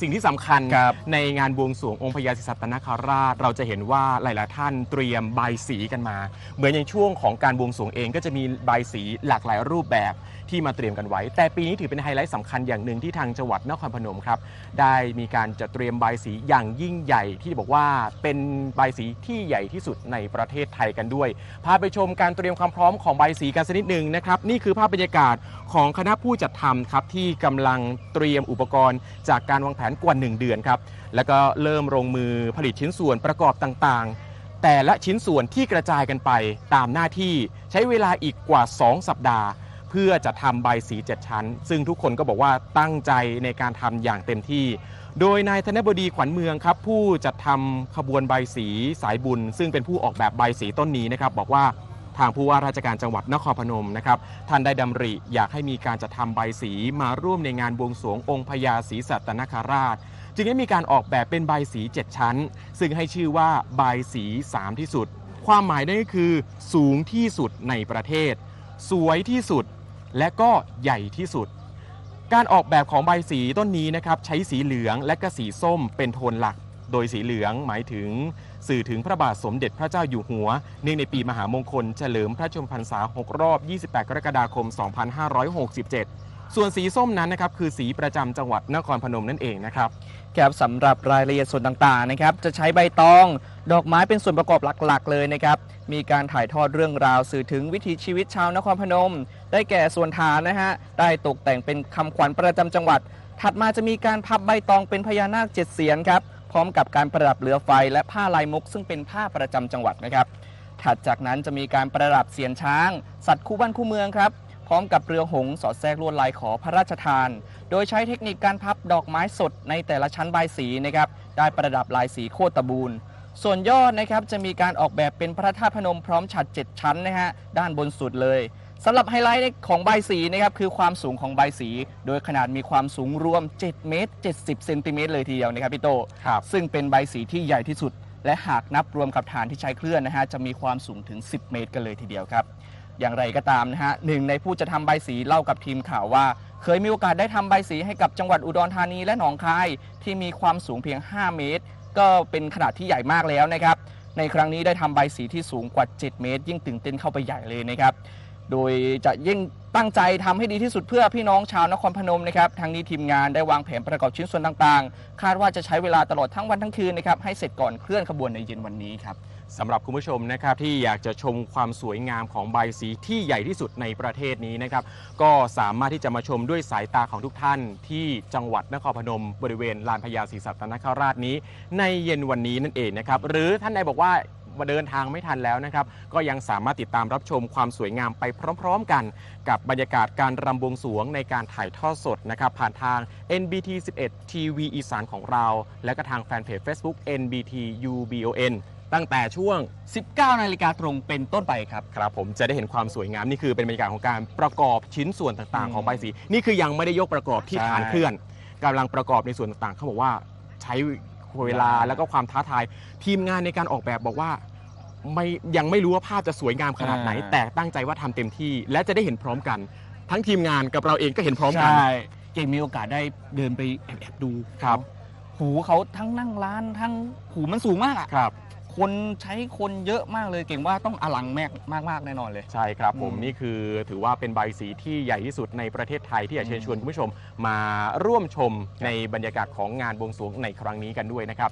สิ่งที่สำคัญครับในงานบวงสรวงองค์พญาศิสัตนคราช เราจะเห็นว่าหลาย ๆ ท่านเตรียมใบายสีกันมา เหมือนอย่างช่วงของการบวงสรวงเองก็จะมีใบายสีหลากหลายรูปแบบ ที่มาเตรียมกันไว้ แต่ปีนี้ถือเป็นไฮไลท์สำคัญอย่างหนึ่งที่ทางจังหวัดนครพนมครับ ได้มีการจัดเตรียมใบายสีอย่างยิ่งใหญ่ที่บอกว่าเป็นใบายสีที่ใหญ่ที่สุดในประเทศไทยกันด้วย พาไปชมการเตรียมความพร้อมของใบายสีกันสักนิดหนึ่งนะครับ นี่คือภาพบรรยากาศของคณะผู้จัดทำครับที่กำลังเตรียมอุปกรณ์ จากการวางแผนกว่า 1 เดือนครับ แล้วก็เริ่มลงมือผลิตชิ้นส่วนประกอบต่างๆ แต่ละชิ้นส่วนที่กระจายกันไปตามหน้าที่ใช้เวลาอีกกว่า 2 สัปดาห์ เพื่อจะทำใบสี7ชั้น ซึ่งทุกคนก็บอกว่าตั้งใจในการทำอย่างเต็มที่ โดยนายธนบดีขวัญเมืองครับ ผู้จัดทำขบวนใบสีสายบุญ ซึ่งเป็นผู้ออกแบบใบสีต้นนี้นะครับบอกว่าทางผู้ว่าราชการจังหวัดนครพนมนะครับท่านได้ดำริอยากให้มีการจัดทำใบสีมาร่วมในงานบวงสรวงองค์พญาศรีสัตนคราช จึงได้มีการออกแบบเป็นใบสี 7 ชั้น ซึ่งให้ชื่อว่าใบสี 3 ที่สุด ความหมายนั่นก็คือ สูงที่สุดในประเทศ สวยที่สุด และก็ใหญ่ที่สุด การออกแบบของใบสีต้นนี้นะครับใช้สีเหลืองและก็สีส้มเป็นโทนหลัก โดยสีเหลืองหมายถึง สื่อถึงพระบาทสมเด็จพระเจ้าอยู่หัว เนื่องในปีมหามงคลเฉลิมพระชนมพรรษา 6 รอบ 28 กรกฎาคม 2567ส่วนสีส้มนั้นนะครับคือสีประจำจังหวัดนครพนมนั่นเองนะครับครับสำหรับรายละเอียดส่วนต่างๆนะครับจะใช้ใบตองดอกไม้เป็นส่วนประกอบหลักๆ เลยนะครับ มีการถ่ายทอดเรื่องราวสื่อถึงวิถีชีวิตชาวนครพนม ได้แก่ส่วนฐานนะฮะ ได้ตกแต่งเป็นคำขวัญประจำจังหวัด ถัดมาจะมีการพับใบตองเป็นพญานาคเจ็ดเสียนครับ พร้อมกับการประดับเรือไฟและผ้าลายมุก ซึ่งเป็นผ้าประจำจังหวัดนะครับ ถัดจากนั้นจะมีการประดับเสียนช้าง สัตว์คู่บ้านคู่เมืองครับ พร้อมกับเรือหงส์สอดแทรกลวดลายขอพระราชทาน โดยใช้เทคนิคการพับดอกไม้สดในแต่ละชั้นใบสีนะครับ ได้ประดับลายสีโคตรตะบูน ส่วนยอดนะครับจะมีการออกแบบเป็นพระธาตุพนมพร้อมฉัด7ชั้นนะฮะด้านบนสุดเลยสำหรับไฮไลท์ของใบสีนะครับคือความสูงของใบสี โดยขนาดมีความสูงรวม 7 เมตร 70 เซนติเมตรเลยทีเดียวนะครับพี่โต ครับซึ่งเป็นใบสีที่ใหญ่ที่สุด และหากนับรวมกับฐานที่ใช้เคลื่อนนะฮะจะมีความสูงถึง 10 เมตรกันเลยทีเดียวครับ อย่างไรก็ตามนะฮะหนึ่งในผู้จะทำใบสีเล่ากับทีมข่าวว่า เคยมีโอกาสได้ทำใบสีให้กับจังหวัดอุดรธานีและหนองคาย ที่มีความสูงเพียง 5 เมตร ก็เป็นขนาดที่ใหญ่มากแล้วนะครับ ในครั้งนี้ได้ทำใบสีที่สูงกว่า 7 เมตร ยิ่งตื่นเต้นเข้าไปใหญ่เลยนะครับ โดยจะยิ่ง ตั้งใจทำให้ดีที่สุดเพื่อพี่น้องชาวนครพนมนะครับทางนี้ทีมงานได้วางแผนประกอบชิ้นส่วนต่างๆ คาดว่าจะใช้เวลาตลอดทั้งวันทั้งคืนนะครับให้เสร็จก่อนเคลื่อนขบวนในเย็นวันนี้ครับสำหรับคุณผู้ชมนะครับที่อยากจะชมความสวยงามของใบสีที่ใหญ่ที่สุดในประเทศนี้นะครับก็สามารถที่จะมาชมด้วยสายตาของทุกท่าน ที่จังหวัดนครพนม บริเวณลานพญาศรีสัตนคราชนี้ ในเย็นวันนี้นั่นเองนะครับหรือท่านใดบอกว่า เดินทางไม่ทันแล้วนะครับ ก็ยังสามารถติดตามรับชมความสวยงามไปพร้อม ๆ กัน กับบรรยากาศการรำบวงสรวงในการถ่ายทอดสดนะครับผ่านทาง NBT 11 TV อีสานของเรา และก็ทางแฟนเพจ Facebook NBT UBON ตั้งแต่ช่วง 19 นาฬิกาตรงเป็นต้นไปครับ ครับผมจะได้เห็นความสวยงาม นี่คือเป็นบรรยากาศของการประกอบชิ้นส่วนต่างอืๆมของใบสี นี่คือยังไม่ได้ยกประกอบที่ใช่ ฐานเคลื่อนกำลังประกอบในส่วนต่างๆ เขาบอกว่าใช้เวลาเวลาแล้วก็ความท้าทาย ทีมงานในการออกแบบบอกว่า ไม่ยังไม่รู้ว่าภาพจะสวยงามขนาดไหนแต่ตั้งใจว่าทำเต็มที่ และจะได้เห็นพร้อมกัน ทั้งทีมงานกับเราเองก็เห็นพร้อมกัน ใช่เก่งมีโอกาสได้เดินไปแอบๆดูครับ หูเขาทั้งนั่งร้านทั้งหูมันสูงมากอะครับ คนใช้คนเยอะมากเลยเก่งว่าต้องอลังแมกมากๆแน่นอนเลย ใช่ครับผมอืมนี่คือถือว่าเป็นใบสีที่ใหญ่ที่สุดในประเทศไทยที่อยากเชิญชวนคุณผู้ชมมาร่วมชมในบรรยากาศของงานบวงสรวงในครั้งนี้กันด้วยนะครับ